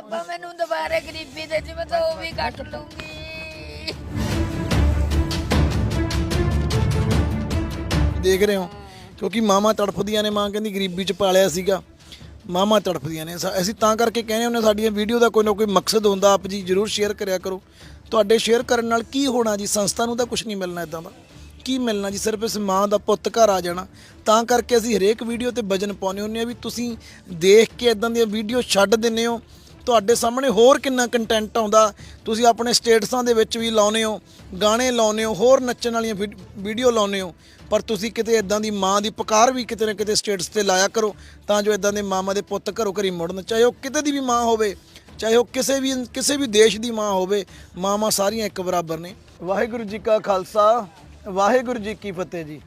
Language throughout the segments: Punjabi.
ਰੱਬਾ, ਮੈਨੂੰ ਦੁਬਾਰੇ ਗਰੀਬੀ ਦੇ ਜਿਵੇਂ ਤਾਂ ਉਹ ਵੀ ਕੱਟ ਲੂੰਗੀ ਦੇਖ ਰਹੇ ਹੋ, ਕਿਉਂਕਿ ਮਾਮਾ ਤੜਫਦੀਆਂ ਨੇ, ਮਾਂ ਕਹਿੰਦੀ ਗਰੀਬੀ ਚ ਪਾਲਿਆ ਸੀਗਾ। ਮਾਮਾ ਤੜਫਦੀਆਂ ਨੇ, ਸਾ- ਅਸੀਂ ਤਾਂ ਕਰਕੇ ਕਹਿੰਦੇ ਹੁੰਦੇ ਸਾਡੀਆਂ ਵੀਡੀਓ ਦਾ ਕੋਈ ਨਾ ਕੋਈ ਮਕਸਦ ਹੁੰਦਾ, ਆਪ ਜੀ ਜਰੂਰ ਸ਼ੇਅਰ ਕਰਿਆ ਕਰੋ। ਤੁਹਾਡੇ ਸ਼ੇਅਰ ਕਰਨ ਨਾਲ ਕੀ ਹੋਣਾ ਜੀ? ਸੰਸਥਾ ਨੂੰ ਤਾਂ ਕੁਝ ਨਹੀਂ ਮਿਲਣਾ ਇਦਾਂ ਦਾ। ਕੀ ਮਿਲਣਾ ਜੀ? ਸਿਰਫ ਇਸ ਮਾਂ ਦਾ ਪੁੱਤ ਘਰ ਆ ਜਾਣਾ। ਤਾਂ ਕਰਕੇ ਅਸੀਂ ਹਰੇਕ ਵੀਡੀਓ ਤੇ ਵਜਨ ਪਾਉਂਦੇ ਹੁੰਦੇ ਆ ਵੀ ਤੁਸੀਂ ਦੇਖ ਕੇ ਇਦਾਂ ਦੀਆਂ ਵੀਡੀਓ ਛੱਡ ਦਿੰਦੇ ਹੋ। ਤੁਹਾਡੇ ਸਾਹਮਣੇ ਹੋਰ ਕਿੰਨਾ ਕੰਟੈਂਟ ਆਉਂਦਾ? ਤੁਸੀਂ ਆਪਣੇ ਸਟੇਟਸਾਂ ਦੇ ਵਿੱਚ ਵੀ ਲਾਉਨੇ ਹੋ, ਗਾਣੇ ਲਾਉਨੇ ਹੋ, ਹੋਰ ਨੱਚਣ ਵਾਲੀਆਂ ਵੀਡ- ਵੀਡੀਓ ਲਾਉਨੇ ਹੋ, ਪਰ ਤੁਸੀਂ ਕਿਤੇ ਇਦਾਂ ਦੀ ਮਾਂ ਦੀ ਪੁਕਾਰ ਵੀ ਕਿਤੇ ਨਾ ਕਿਤੇ ਸਟੇਟਸ ਤੇ ਲਾਇਆ ਕਰੋ, ਤਾਂ ਜੋ ਇਦਾਂ ਦੇ ਮਾਮਾ ਦੇ ਪੁੱਤ ਘਰੋਂ ਘਰੀ ਮੁੜਨ। ਚਾਹੇ ਉਹ ਕਿਤੇ ਦੀ ਵੀ ਮਾਂ ਹੋਵੇ, ਚਾਹੇ ਉਹ ਕਿਸੇ ਵੀ ਕਿਸੇ ਵੀ ਦੇਸ਼ ਦੀ ਮਾਂ ਹੋਵੇ, ਮਾਵਾਂ ਸਾਰੀਆਂ ਇੱਕ ਬਰਾਬਰ ਨੇ। ਵਾਹਿਗੁਰੂ ਜੀ ਕਾ ਖਾਲਸਾ, ਵਾਹਿਗੁਰੂ ਜੀ ਕੀ ਫਤਿਹ ਜੀ।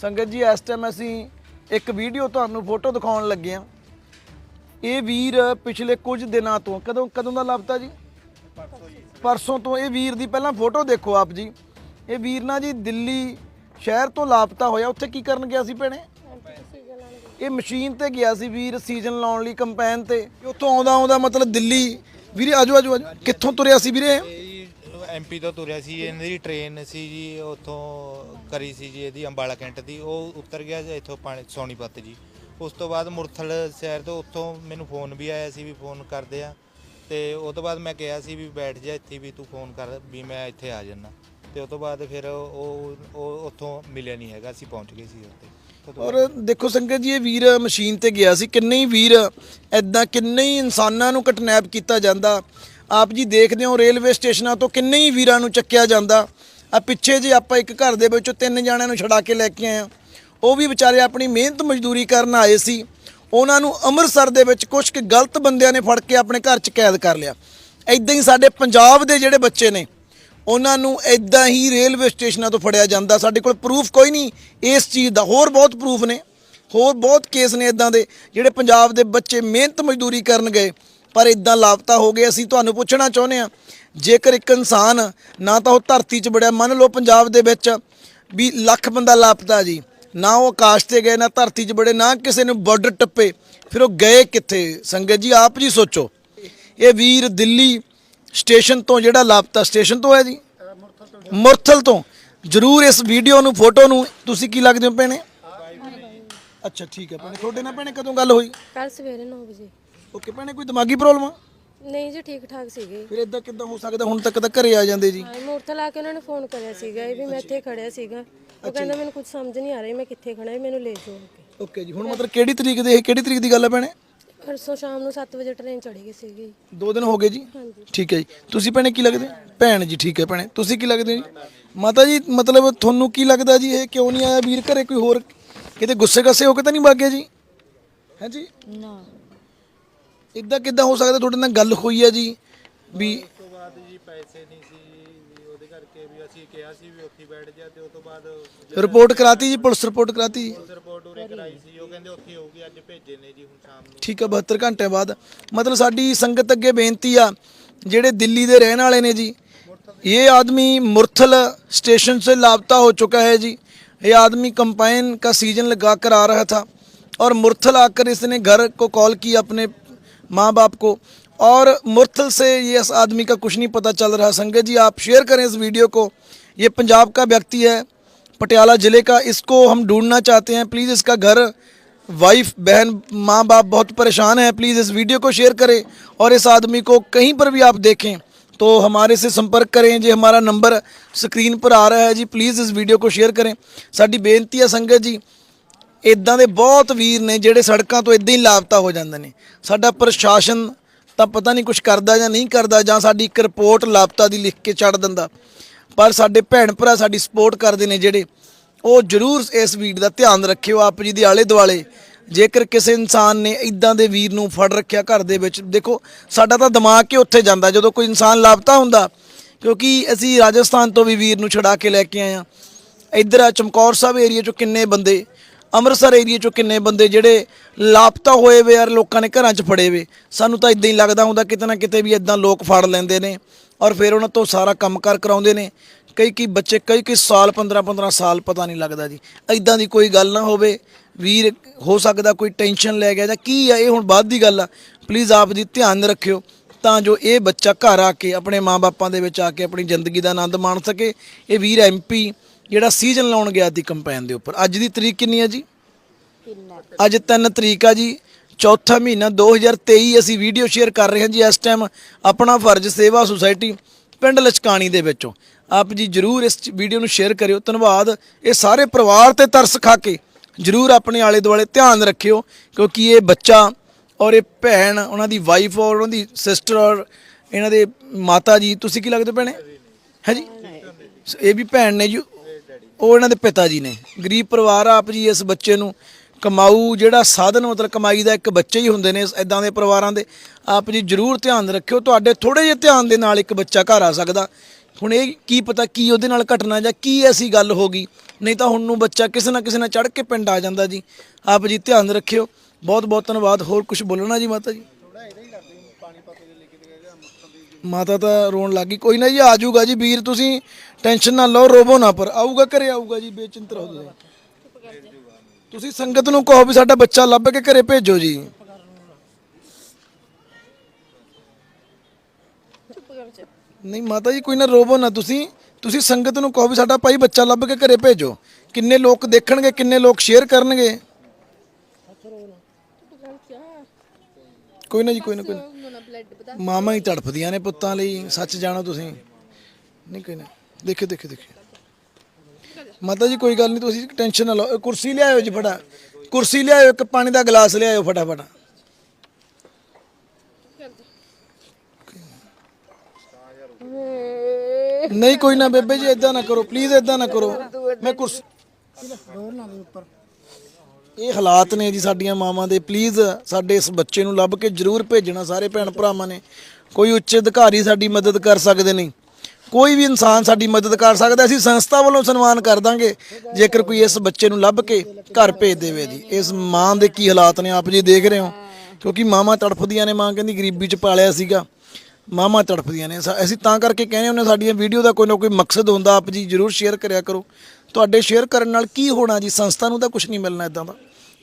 ਸੰਗਤ ਜੀ, ਇਸ ਟਾਈਮ ਅਸੀਂ ਇੱਕ ਵੀਡੀਓ ਤੁਹਾਨੂੰ ਫੋਟੋ ਦਿਖਾਉਣ ਲੱਗੇ ਹਾਂ। ਇਹ ਵੀਰ ਪਿਛਲੇ ਕੁਝ ਦਿਨਾਂ ਤੋਂ, ਕਦੋਂ ਕਦੋਂ ਦਾ ਲਾਪਤਾ ਜੀ? ਪਰਸੋਂ ਤੋਂ ਇਹ ਵੀਰ ਦੀ ਪਹਿਲਾਂ ਫੋਟੋ ਦੇਖੋ ਆਪ ਜੀ। ਇਹ ਵੀਰ ਨਾ ਜੀ ਦਿੱਲੀ ਸ਼ਹਿਰ ਤੋਂ ਲਾਪਤਾ ਹੋਇਆ, ਉੱਥੇ ਕੀ ਕਰਨ ਗਿਆ ਸੀ ਭੈਣੇ? ਇਹ ਮਸ਼ੀਨ ਤੇ ਗਿਆ ਸੀ ਵੀਰ, ਸੀਜ਼ਨ ਲਾਉਣ ਲਈ ਕੰਪੈਨ ਤੇ। ਉੱਥੋਂ ਆਉਂਦਾ ਆਉਂਦਾ ਮਤਲਬ ਦਿੱਲੀ। ਵੀਰੇ, ਆਜੋ ਆਜੋ ਕਿੱਥੋਂ ਤੁਰਿਆ ਸੀ ਵੀਰੇ? ਐਮਪੀ ਤੋਂ ਤੁਰਿਆ ਸੀ ਇਹਨਾਂ ਦੀ ਟ੍ਰੇਨ ਸੀ ਜੀ, ਉੱਥੋਂ ਕਰੀ ਸੀ ਜੀ, ਇਹਦੀ ਅੰਬਾਲਾ ਕੈਂਟ ਦੀ। ਉਹ ਉਤਰ ਗਿਆ ਇੱਥੋਂ ਪਾਣੀ, ਸੋਨੀਪਤ ਜੀ। ਉਸ ਤੋਂ ਬਾਅਦ ਮੁਰਥਲ ਸ਼ਹਿਰ ਤੋਂ ਉੱਥੋਂ ਮੈਨੂੰ ਫੋਨ ਵੀ ਆਇਆ ਸੀ ਵੀ ਫੋਨ ਕਰਦੇ ਆ। ਤੇ ਉਹ ਤੋਂ ਬਾਅਦ ਮੈਂ ਕਿਹਾ ਸੀ ਵੀ ਬੈਠ ਜਾ ਇੱਥੇ ਵੀ ਤੂੰ ਫੋਨ ਕਰ ਵੀ ਮੈਂ ਇੱਥੇ ਆ ਜਾਣਾ ਤੇ ਉਹ ਤੋਂ ਬਾਅਦ ਫਿਰ ਉਹ ਉਹ ਉੱਥੋਂ ਮਿਲਿਆ ਨਹੀਂ ਹੈਗਾ, ਅਸੀਂ ਪਹੁੰਚ ਗਏ ਸੀ ਉੱਥੇ। ਔਰ ਦੇਖੋ ਸੰਗਤ ਜੀ, ਇਹ ਵੀਰ ਮਸ਼ੀਨ ਤੇ ਗਿਆ ਸੀ। ਕਿੰਨੇ ਹੀ ਵੀਰ ਐਦਾਂ ਕਿੰਨੇ ਹੀ ਇਨਸਾਨਾਂ ਨੂੰ ਕਟਨੈਪ ਕੀਤਾ ਜਾਂਦਾ। ਆਪ ਜੀ ਦੇਖਦੇ ਹੋ ਰੇਲਵੇ ਸਟੇਸ਼ਨਾਂ ਤੋਂ ਕਿੰਨੇ ਹੀ ਵੀਰਾਂ ਨੂੰ ਚੱਕਿਆ ਜਾਂਦਾ। ਆ ਪਿੱਛੇ ਜੇ ਆਪਾਂ ਇੱਕ ਘਰ ਦੇ ਵਿੱਚੋਂ ਤਿੰਨ ਜਣਿਆਂ ਨੂੰ ਛਡਾ ਕੇ ਲੈ ਕੇ ਆਏ ਆ ਉਹ ਵੀ ਵਿਚਾਰੇ ਆਪਣੀ ਮਿਹਨਤ ਮਜ਼ਦੂਰੀ ਕਰਨ ਆਏ ਸੀ। ਉਹਨਾਂ ਨੂੰ ਅੰਮ੍ਰਿਤਸਰ ਦੇ ਵਿੱਚ ਕੁਝ ਕੁ ਗਲਤ ਬੰਦਿਆਂ ਨੇ ਫੜ ਕੇ ਆਪਣੇ ਘਰ 'ਚ ਕੈਦ ਕਰ ਲਿਆ। ਐਦਾਂ ਹੀ ਸਾਡੇ ਪੰਜਾਬ ਦੇ ਜਿਹੜੇ ਬੱਚੇ ਨੇ, ਉਹਨਾਂ ਨੂੰ ਐਦਾਂ ਹੀ ਰੇਲਵੇ ਸਟੇਸ਼ਨਾਂ ਤੋਂ ਫੜਿਆ ਜਾਂਦਾ। ਸਾਡੇ ਕੋਲ ਪ੍ਰੂਫ ਕੋਈ ਨਹੀਂ ਇਸ ਚੀਜ਼ ਦਾ। ਹੋਰ ਬਹੁਤ ਪ੍ਰੂਫ ਨੇ। ਹੋਰ ਬਹੁਤ ਕੇਸ ਨੇ ਇਦਾਂ ਦੇ ਜਿਹੜੇ ਪੰਜਾਬ ਦੇ ਬੱਚੇ ਮਿਹਨਤ ਮਜ਼ਦੂਰੀ ਕਰਨ ਗਏ। ਪਰ ਇਦਾਂ ਲਾਪਤਾ ਹੋ ਗਏ। ਅਸੀਂ ਤੁਹਾਨੂੰ ਪੁੱਛਣਾ ਚਾਹੁੰਦੇ ਆ ਜੇਕਰ ਇੱਕ ਇਨਸਾਨ ਨਾ ਤਾਂ ਉਹ ਧਰਤੀ 'ਚ ਵੜਿਆ। ਮੰਨ ਲਓ ਪੰਜਾਬ ਦੇ ਵਿੱਚ ਵੀ ਲੱਖ ਬੰਦਾ ਲਾਪਤਾ ਜੀ। ਨਾ ਉਹ ਆਕਾਸ਼ ਤੇ ਗਏ ਨਾ ਧਰਤੀ 'ਚ ਵੜੇ ਨਾ ਕਿਸੇ ਨੂੰ ਬਾਰਡਰ ਟੱਪੇ। ਫਿਰ ਉਹ ਗਏ ਕਿੱਥੇ? ਸੰਗਤ ਜੀ ਆਪ ਜੀ ਸੋਚੋ। ਇਹ ਵੀਰ ਦਿੱਲੀ ਸਟੇਸ਼ਨ ਤੋਂ ਜਿਹੜਾ ਲਾਪਤਾ ਸਟੇਸ਼ਨ ਤੋਂ ਹੈ ਜੀ? ਮੁਰਥਲ ਤੋਂ। ਜਰੂਰ ਇਸ ਵੀਡੀਓ ਨੂੰ ਫੋਟੋ ਨੂੰ ਤੁਸੀਂ ਕੀ ਲੱਗਦੇ ਹੋ ਭੈਣੇ? ਅੱਛਾ ਠੀਕ ਹੈ ਭੈਣੇ। ਤੁਹਾਡੇ ਨਾਲ ਭੈਣੇ ਕਦੋਂ ਗੱਲ ਹੋਈ? ਕੱਲ ਸਵੇਰੇ 9 ਵਜੇ। ਓਕੇ ਭੈਣੇ ਕੋਈ ਦਿਮਾਗੀ ਪ੍ਰੋਬਲਮ ਆ? ਨਹੀਂ ਜੀ ਠੀਕ ਠਾਕ ਸੀਗੇ। ਫਿਰ ਇਦਾਂ ਕਿੱਦਾਂ ਹੋ ਸਕਦਾ? ਹੁਣ ਤੱਕ ਤਾਂ ਘਰੇ ਆ ਜਾਂਦੇ ਜੀ। ਹਾਂ ਮੂਰਥਲ ਆ ਕੇ ਉਹਨਾਂ ਨੇ ਫੋਨ ਕਰਿਆ ਸੀਗਾ ਇਹ ਵੀ ਮੈਂ ਇੱਥੇ ਖੜਿਆ ਸੀਗਾ। ਉਹ ਕਹਿੰਦਾ ਮੈਨੂੰ ਕੁਝ ਸਮਝ ਨਹੀਂ ਆ ਰਿਹਾ ਮੈਂ ਕਿੱਥੇ ਖੜਾ ਹੈ ਮੈਨੂੰ ਲੈ ਜਾਓ ਅੱਗੇ। ਓਕੇ ਜੀ ਹੁਣ ਮਤਲਬ ਕਿਹੜੀ ਤਰੀਕ ਦੇ ਇਹ ਕਿਹੜੀ ਤਰੀਕ ਦੀ ਗੱਲ ਹੈ ਭੈਣੇ? ਪਰਸੋਂ ਸ਼ਾਮ ਨੂੰ 7 ਵਜੇ ਟ੍ਰੇਨ ਚੜੀ ਗਈ ਸੀਗੀ। ਦੋ ਦਿਨ ਹੋ ਗਏ ਜੀ? ਹਾਂਜੀ। ਠੀਕ ਹੈ ਜੀ। ਤੁਸੀਂ ਭੈਣੇ ਕੀ ਲੱਗਦੇ? ਭੈਣ ਜੀ ਠੀਕ ਹੈ ਭੈਣੇ। ਤੁਸੀਂ ਕੀ ਲੱਗਦੇ ਹੋ ਜੀ? ਮਾਤਾ ਜੀ ਮਤਲਬ ਤੁਹਾਨੂੰ ਕੀ ਲੱਗਦਾ ਜੀ ਇਹ ਕਿਉਂ ਨਹੀਂ ਆਇਆ ਵੀਰ ਘਰੇ ਕੋਈ ਹੋਰ? ਕਿਤੇ ਗੁੱਸੇ ਗੱਸੇ ਹੋ ਕੇ ਤਾਂ ਨਹੀਂ ਵਗ ਗਿਆ ਜੀ? ਹੈ ਜੀ? ਨਾ। ਇਦਾਂ ਕਿੱਦਾਂ ਹੋ ਸਕਦਾ ਤੁਹਾਡੇ ਨਾਲ ਗੱਲ ਹੋਈ ਹੈ ਜੀ ਵੀ ਉਸ ਤੋਂ ਬਾਅਦ ਜੀ ਪੈਸੇ ਨਹੀਂ ਸੀ ਕਰਕੇ ਵੀ ਅਸੀਂ ਕਿਹਾ ਸੀ ਵੀ ਉੱਥੇ ਹੀ ਬੈਠ ਜਾ ਤੇ ਉਸ ਤੋਂ ਬਾਅਦ ਰਿਪੋਰਟ ਕਰਾਤੀ ਜੀ ਪੁਲਿਸ ਰਿਪੋਰਟ ਕਰਾਤੀ ਜੀ ਰਿਪੋਰਟ ਉਰੇ ਕਰਾਈ ਸੀ ਉਹ ਕਹਿੰਦੇ ਉੱਥੇ ਹੋਊਗੀ ਅੱਜ ਭੇਜੇ ਨੇ ਜੀ ਹੁਣ ਸ਼ਾਮ ਨੂੰ ਠੀਕ ਹੈ 72 ਘੰਟੇ ਬਾਅਦ ਮਤਲਬ ਸਾਡੀ ਸੰਗਤ ਅੱਗੇ ਬੇਨਤੀ ਆ ਜਿਹੜੇ ਦਿੱਲੀ ਦੇ ਰਹਿਣ ਵਾਲੇ ਨੇ ਜੀ ਇਹ आदमी मुरथल स्टेशन से लापता हो चुका है जी ये आदमी कंपाइन का सीजन लगा कर आ रहा था और मुरथल आकर इसने घर को कॉल की अपने माँ बाप को और मुरथल से ये इस आदमी का कुछ नहीं पता चल रहा संगत जी आप शेयर करें इस वीडियो को ये पंजाब का व्यक्ति है पटियाला ज़िले का इसको हम ढूंढना चाहते हैं प्लीज़ इसका घर वाइफ बहन माँ बाप बहुत परेशान है प्लीज़ इस वीडियो को शेयर करें और इस आदमी को कहीं पर भी आप देखें तो हमारे से संपर्क करें जी हमारा नंबर स्क्रीन पर आ रहा है जी प्लीज़ इस वीडियो को शेयर करें ਸਾਡੀ ਬੇਨਤੀ ਹੈ ਸੰਗਤ ਜੀ ਇਦਾਂ ਦੇ ਬਹੁਤ ਵੀਰ ਨੇ ਜਿਹੜੇ ਸੜਕਾਂ ਤੋਂ ਇਦਾਂ ਹੀ ਲਾਪਤਾ ਹੋ ਜਾਂਦੇ ਨੇ ਸਾਡਾ ਪ੍ਰਸ਼ਾਸਨ ਤਾਂ ਪਤਾ ਨਹੀਂ ਕੁਝ ਕਰਦਾ ਜਾਂ ਨਹੀਂ ਕਰਦਾ, ਜਾਂ ਸਾਡੀ ਇੱਕ ਰਿਪੋਰਟ ਲਾਪਤਾ ਦੀ ਲਿਖ ਕੇ ਛੱਡ ਦਿੰਦਾ। ਪਰ ਸਾਡੇ ਭੈਣ ਭਰਾ ਸਾਡੀ ਸਪੋਰਟ ਕਰਦੇ ਨੇ ਜਿਹੜੇ, ਉਹ ਜ਼ਰੂਰ ਇਸ ਵੀਡੀਓ ਦਾ ਧਿਆਨ ਰੱਖਿਓ, ਆਪ ਜੀ ਦੇ ਆਲੇ ਦੁਆਲੇ ਜੇਕਰ ਕਿਸੇ ਇਨਸਾਨ ਨੇ ਇਦਾਂ ਦੇ ਵੀਰ ਨੂੰ ਫੜ ਰੱਖਿਆ ਘਰ ਦੇ ਵਿੱਚ, ਦੇਖੋ, ਸਾਡਾ ਤਾਂ ਦਿਮਾਗ ਹੀ ਉੱਥੇ ਜਾਂਦਾ, ਜਦੋਂ ਕੋਈ ਇਨਸਾਨ ਲਾਪਤਾ ਹੁੰਦਾ, ਕਿਉਂਕਿ ਅਸੀਂ ਰਾਜਸਥਾਨ ਤੋਂ ਵੀ ਵੀਰ ਨੂੰ ਛੁਡਾ ਕੇ ਲੈ ਕੇ ਆਏ ਆ ਇੱਧਰ ਆ ਚਮਕੌਰ ਸਾਹਿਬ ਏਰੀਆ ਚੋਂ ਕਿੰਨੇ ਬੰਦੇ ਅੰਮ੍ਰਿਤਸਰ ਏਰੀਆ ਚੋਂ ਕਿੰਨੇ ਬੰਦੇ ਜਿਹੜੇ ਲਾਪਤਾ ਹੋਏ ਵੇ ਯਾਰ ਲੋਕਾਂ ਨੇ ਘਰਾਂ 'ਚ ਫੜੇ ਵੇ? ਸਾਨੂੰ ਤਾਂ ਇਦਾਂ ਹੀ ਲੱਗਦਾ ਹੁੰਦਾ ਕਿਤੇ ਨਾ ਕਿਤੇ ਵੀ ਇਦਾਂ ਲੋਕ ਫੜ ਲੈਂਦੇ ਨੇ ਔਰ ਫਿਰ ਉਹਨਾਂ ਤੋਂ ਸਾਰਾ ਕੰਮ ਕੰਮਕਾਰ ਕਰਾਉਂਦੇ ਨੇ। ਕਈ ਕਈ ਬੱਚੇ, ਕਈ ਕਈ ਸਾਲ 15 15 ਸਾਲ ਪਤਾ ਨਹੀਂ ਲੱਗਦਾ ਜੀ। ਇਦਾਂ ਦੀ ਕੋਈ ਗੱਲ ਨਾ ਹੋਵੇ। ਵੀਰ, ਹੋ ਸਕਦਾ ਕੋਈ ਟੈਨਸ਼ਨ ਲੈ ਗਿਆ ਜਾਂ ਕੀ ਆ, ਇਹ ਹੁਣ ਬਾਅਦ ਦੀ ਗੱਲ ਆ। ਪਲੀਜ਼ ਆਪ ਜੀ ਧਿਆਨ ਰੱਖਿਓ ਤਾਂ ਜੋ ਇਹ ਬੱਚਾ ਘਰ ਆ ਕੇ ਆਪਣੇ ਮਾਪੇ ਦੇ ਵਿੱਚ ਆ ਕੇ ਆਪਣੀ ਜ਼ਿੰਦਗੀ ਦਾ ਆਨੰਦ ਮਾਣ ਸਕੇ। ਇਹ ਵੀਰ ਐਮਪੀ ਜਿਹੜਾ ਸੀਜ਼ਨ ਲਾਉਣ ਗਿਆ ਸੀ ਕੰਪੈਨ ਦੇ ਉੱਪਰ। ਅੱਜ ਦੀ ਤਰੀਕ ਕਿੰਨੀ ਹੈ ਜੀ? ਅੱਜ 3 ਤਰੀਕ ਆ ਜੀ। ਚੌਥਾ ਮਹੀਨਾ 2023 ਅਸੀਂ ਵੀਡੀਓ ਸ਼ੇਅਰ ਕਰ ਰਹੇ ਹਾਂ ਜੀ ਇਸ ਟਾਈਮ ਆਪਣਾ ਫਰਜ਼ ਸੇਵਾ ਸੁਸਾਇਟੀ ਪਿੰਡ ਲਚਕਾਣੀ ਦੇ ਵਿੱਚੋਂ। ਆਪ ਜੀ ਜਰੂਰ ਇਸ ਵੀਡੀਓ ਨੂੰ ਸ਼ੇਅਰ ਕਰਿਓ। ਧੰਨਵਾਦ। ਇਹ ਸਾਰੇ ਪਰਿਵਾਰ ਤੇ ਤਰਸ ਖਾ ਕੇ ਜਰੂਰ ਆਪਣੇ ਆਲੇ ਦੁਆਲੇ ਧਿਆਨ ਰੱਖਿਓ ਕਿਉਂਕਿ ਇਹ ਬੱਚਾ ਔਰ ਇਹ ਭੈਣ ਉਹਨਾਂ ਦੀ ਵਾਈਫ ਔਰ ਉਹਨਾਂ ਦੀ ਸਿਸਟਰ ਔਰ ਇਹਨਾਂ ਦੇ ਮਾਤਾ ਜੀ ਤੁਸੀਂ ਕੀ ਲੱਗਦੇ ਭੈਣੇ? ਹੈ ਜੀ? ਇਹ ਵੀ ਭੈਣ ਨੇ ਜੀ। ਉਹ ਇਹਨਾਂ ਦੇ ਪਿਤਾ ਜੀ ਨੇ। ਗਰੀਬ ਪਰਿਵਾਰ ਆ ਆਪ ਜੀ ਇਸ ਬੱਚੇ ਨੂੰ। ਕਮਾਊ ਜਿਹੜਾ ਸਾਧਨ ਮਤਲਬ ਕਮਾਈ ਦਾ ਇੱਕ ਬੱਚੇ ਹੀ ਹੁੰਦੇ ਨੇ ਇਦਾਂ ਦੇ ਪਰਿਵਾਰਾਂ ਦੇ। ਆਪ ਜੀ ਜਰੂਰ ਧਿਆਨ ਰੱਖਿਓ, ਤੁਹਾਡੇ ਥੋੜੇ ਜਿਹੇ ਧਿਆਨ ਦੇ ਨਾਲ ਇੱਕ ਬੱਚਾ ਘਰ ਆ ਸਕਦਾ। ਹੁਣ ਇਹ ਕੀ ਪਤਾ ਕੀ ਉਹਦੇ ਨਾਲ ਘਟਨਾ ਜਾਂ ਕੀ ਐਸੀ ਗੱਲ ਹੋ ਗਈ। ਨਹੀਂ ਤਾਂ ਹੁਣ ਨੂੰ ਬੱਚਾ ਕਿਸੇ ਨਾ ਕਿਸੇ ਨਾਲ ਚੜ ਕੇ ਪਿੰਡ ਆ ਜਾਂਦਾ ਜੀ। ਆਪ ਜੀ ਧਿਆਨ ਰੱਖਿਓ। ਬਹੁਤ ਬਹੁਤ ਧੰਨਵਾਦ। ਹੋਰ ਕੁਝ ਬੋਲਣਾ ਜੀ ਮਾਤਾ ਜੀ? ਮਾਤਾ ਤਾਂ ਰੋਣ ਲੱਗੀ ਕੋਈ ਨਾ ਜੀ, ਆ ਜਾਊਗਾ ਜੀ। ਵੀਰ, ਤੁਸੀਂ ਟੈਨਸ਼ਨ ਨਾ ਲਓ, ਰੋਵੋ ਨਾ ਪਰ। ਆਊਗਾ, ਘਰੇ ਆਊਗਾ ਜੀ ਬੇਚਿੰਤ ਰਹੋ ਤੁਸੀਂ। ਤੁਸੀਂ ਸੰਗਤ ਨੂੰ ਕਹੋ ਵੀ ਸਾਡਾ ਬੱਚਾ ਲੱਭ ਕੇ ਘਰੇ ਭੇਜੋ ਜੀ। ਨਹੀਂ, ਮਾਤਾ ਜੀ, ਕੋਈ ਨਾ ਰੋਵੋ ਨਾ ਤੁਸੀਂ। ਤੁਸੀਂ ਸੰਗਤ ਨੂੰ ਕਹੋ ਵੀ ਸਾਡਾ ਭਾਈ ਬੱਚਾ ਲੱਭ ਕੇ ਘਰੇ ਭੇਜੋ। ਕਿੰਨੇ ਲੋਕ ਦੇਖਣਗੇ, ਕਿੰਨੇ ਲੋਕ ਸ਼ੇਅਰ ਕਰਨਗੇ। ਕੋਈ ਨਾ ਜੀ, ਕੋਈ ਨਾ ਕੋਈ ਨਾ। ਮਾਮਾ ਹੀ ਤੜਫਦੀਆਂ ਨੇ ਪੁੱਤਾਂ ਲਈ ਸੱਚ ਜਾਣੋ ਤੁਸੀਂ। ਨਹੀਂ ਕੋਈ ਨਾ। ਦੇਖਿਓ ਦੇਖਿਓ ਦੇਖਿਓ। ਮਾਤਾ ਜੀ ਕੋਈ ਗੱਲ ਨਹੀਂ ਤੁਸੀਂ ਟੈਨਸ਼ਨ ਨਾ ਲਓ। ਇਹ ਕੁਰਸੀ ਲਿਆਇਓ ਜੀ ਫਟਾ। ਕੁਰਸੀ ਲਿਆਇਓ ਇੱਕ ਪਾਣੀ ਦਾ ਗਲਾਸ ਲਿਆਇਓ ਫਟਾਫਟ। ਨਹੀਂ ਕੋਈ ਨਾ ਬੇਬੇ ਜੀ ਇਦਾਂ ਨਾ ਕਰੋ। ਪਲੀਜ਼ ਇਦਾਂ ਨਾ ਕਰੋ। ਮੈਂ ਕੁਰਸੀ ਇਹ ਹਾਲਾਤ ਨੇ ਜੀ ਸਾਡੀਆਂ ਮਾਵਾਂ ਦੇ। ਪਲੀਜ਼ ਸਾਡੇ ਇਸ ਬੱਚੇ ਨੂੰ ਲੱਭ ਕੇ ਜਰੂਰ ਭੇਜਣਾ, ਸਾਰੇ ਭੈਣ ਭਰਾਵਾਂ ਨੇ। ਕੋਈ ਉੱਚ ਅਧਿਕਾਰੀ ਸਾਡੀ ਮਦਦ ਕਰ ਸਕਦੇ ਨਹੀਂ। ਕੋਈ ਵੀ ਇਨਸਾਨ ਸਾਡੀ ਮਦਦ ਕਰ ਸਕਦਾ, ਅਸੀਂ ਸੰਸਥਾ ਵੱਲੋਂ ਸਨਮਾਨ ਕਰ ਦਾਂਗੇ, ਜੇਕਰ ਕੋਈ ਇਸ ਬੱਚੇ ਨੂੰ ਲੱਭ ਕੇ ਘਰ ਭੇਜ ਦੇਵੇ ਜੀ। ਇਸ ਮਾਂ ਦੇ ਕੀ ਹਾਲਾਤ ਨੇ, ਆਪ ਜੀ ਦੇਖ ਰਹੇ ਹੋ। ਕਿਉਂਕਿ ਮਾਵਾਂ ਤੜਫਦੀਆਂ ਨੇ, ਮਾਂ ਕਹਿੰਦੀ ਗਰੀਬੀ ਚ ਪਾਲਿਆ ਸੀਗਾ। ਮਾਮਾ ਤੜਫਦੀਆਂ ਨੇ। ਅਸੀਂ ਤਾਂ ਕਰਕੇ ਕਹਿੰਦੇ ਹੁੰਦੇ ਸਾਡੀਆਂ ਵੀਡੀਓ ਦਾ ਕੋਈ ਨਾ ਕੋਈ ਮਕਸਦ ਹੁੰਦਾ, ਆਪ ਜੀ ਜਰੂਰ ਸ਼ੇਅਰ ਕਰਿਆ ਕਰੋ। ਤੁਹਾਡੇ ਸ਼ੇਅਰ ਕਰਨ ਨਾਲ ਕੀ ਹੋਣਾ ਜੀ? ਸੰਸਥਾ ਨੂੰ ਤਾਂ ਕੁਝ ਨਹੀਂ ਮਿਲਣਾ ਇਦਾਂ ਦਾ।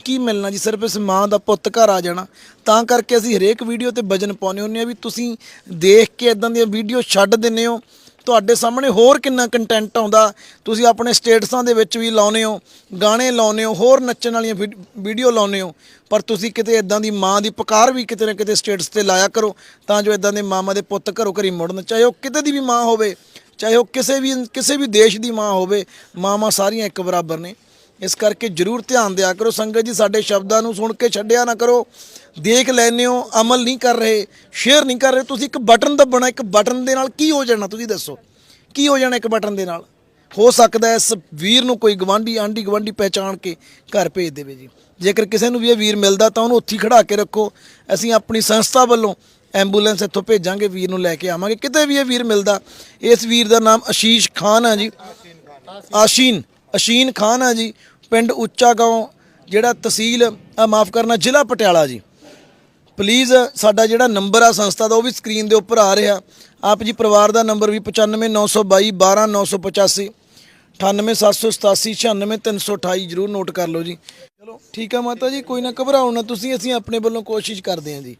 ਕੀ ਮਿਲਣਾ ਜੀ? ਸਿਰਫ ਇਸ ਮਾਂ ਦਾ ਪੁੱਤ ਘਰ ਆ ਜਾਣਾ। ਤਾਂ ਕਰਕੇ ਅਸੀਂ ਹਰੇਕ ਵੀਡੀਓ ਤੇ ਵਜਨ ਪਾਉਂਦੇ ਹੁੰਦੇ ਆ ਵੀ ਤੁਸੀਂ ਦੇਖ ਕੇ ਇਦਾਂ ਦੀਆਂ ਵੀਡੀਓ ਛੱਡ ਦਿੰਦੇ ਹੋ। ਤੁਹਾਡੇ ਸਾਹਮਣੇ ਹੋਰ ਕਿੰਨਾ ਕੰਟੈਂਟ ਆਉਂਦਾ। ਤੁਸੀਂ ਆਪਣੇ ਸਟੇਟਸਾਂ ਦੇ ਵਿੱਚ ਵੀ ਲਾਉਨੇ ਹੋ, ਗਾਣੇ ਲਾਉਨੇ ਹੋ, ਹੋਰ ਨੱਚਣ ਵਾਲੀਆਂ ਵੀਡ- ਵੀਡੀਓ ਲਾਉਨੇ ਹੋ। ਪਰ ਤੁਸੀਂ ਕਿਤੇ ਇਦਾਂ ਦੀ ਮਾਂ ਦੀ ਪੁਕਾਰ ਵੀ ਕਿਤੇ ਨਾ ਕਿਤੇ ਸਟੇਟਸ ਤੇ ਲਾਇਆ ਕਰੋ। ਤਾਂ ਜੋ ਇਦਾਂ ਦੇ ਮਾਮਾ ਦੇ ਪੁੱਤ ਘਰੋਂ ਘਰੀ ਮੁੜਨ ਚਾਹੇ ਉਹ ਕਿਤੇ ਦੀ ਵੀ ਮਾਂ ਹੋਵੇ ਚਾਹੇ ਉਹ ਕਿਸੇ ਵੀ ਕਿਸੇ ਵੀ ਦੇਸ਼ ਦੀ ਮਾਂ ਹੋਵੇ, ਮਾਵਾਂ ਸਾਰੀਆਂ ਇੱਕ ਬਰਾਬਰ ਨੇ। ਇਸ ਕਰਕੇ ਜਰੂਰ ਧਿਆਨ ਦਿਆ ਕਰੋ। ਸੰਗਤ ਜੀ, ਸਾਡੇ ਸ਼ਬਦਾਂ ਨੂੰ ਸੁਣ ਕੇ ਛੱਡਿਆ ਨਾ ਕਰੋ। ਦੇਖ ਲੈਨੇ ਹੋ, ਅਮਲ ਨਹੀਂ ਕਰ ਰਹੇ, ਸ਼ੇਅਰ ਨਹੀਂ ਕਰ ਰਹੇ। ਤੁਸੀਂ ਇੱਕ ਬਟਨ ਦੱਬਣਾ, ਇੱਕ ਬਟਨ ਦੇ ਨਾਲ ਕੀ ਹੋ ਜਾਣਾ? ਤੁਸੀਂ ਦੱਸੋ। ਕੀ ਹੋ ਜਾਣਾ ਇੱਕ ਬਟਨ ਦੇ ਨਾਲ? ਹੋ ਸਕਦਾ ਇਸ ਵੀਰ ਨੂੰ ਕੋਈ ਗਵਾਂਢੀ ਆਂਢੀ ਗਵਾਂਢੀ ਪਹਿਚਾਣ ਕੇ ਘਰ ਭੇਜ ਦੇਵੇ ਜੀ। ਜੇਕਰ ਕਿਸੇ ਨੂੰ ਵੀ ਇਹ ਵੀਰ ਮਿਲਦਾ ਤਾਂ ਉਹਨੂੰ ਉੱਥੇ ਖੜਾ ਕੇ ਰੱਖੋ। ਅਸੀਂ ਆਪਣੀ ਸੰਸਥਾ ਵੱਲੋਂ ਐਂਬੂਲੈਂਸ ਇੱਥੋਂ ਭੇਜਾਂਗੇ, ਵੀਰ ਨੂੰ ਲੈ ਕੇ ਆਵਾਂਗੇ। ਕਿਤੇ ਵੀ ਇਹ ਵੀਰ ਮਿਲਦਾ, ਇਸ ਵੀਰ ਦਾ ਨਾਮ ਆਸ਼ੀਸ਼ ਖਾਨ ਹੈ ਜੀ। ਆਸ਼ੀਨ ਆਸ਼ੀਨ ਖਾਨ ਆ ਜੀ। ਪਿੰਡ ਉੱਚਾ ਗਾਉਂ, ਜਿਹੜਾ ਤਹਿਸੀਲ, ਆ ਮਾਫ ਕਰਨਾ, ਜ਼ਿਲ੍ਹਾ ਪਟਿਆਲਾ ਜੀ। ਪਲੀਜ਼, ਸਾਡਾ ਜਿਹੜਾ ਨੰਬਰ ਆ ਸੰਸਥਾ ਦਾ, ਉਹ ਵੀ ਸਕਰੀਨ ਦੇ ਉੱਪਰ ਆ ਰਿਹਾ। ਆਪ ਜੀ ਪਰਿਵਾਰ ਦਾ ਨੰਬਰ ਵੀ 95922 12985 98787 ਜਰੂਰ ਨੋਟ ਕਰ ਲਓ ਜੀ। ਚਲੋ, ਠੀਕ ਆ ਮਾਤਾ ਜੀ, ਕੋਈ ਨਾ ਘਬਰਾਓ ਨਾ ਤੁਸੀਂ, ਅਸੀਂ ਆਪਣੇ ਵੱਲੋਂ ਕੋਸ਼ਿਸ਼ ਕਰਦੇ ਹਾਂ ਜੀ।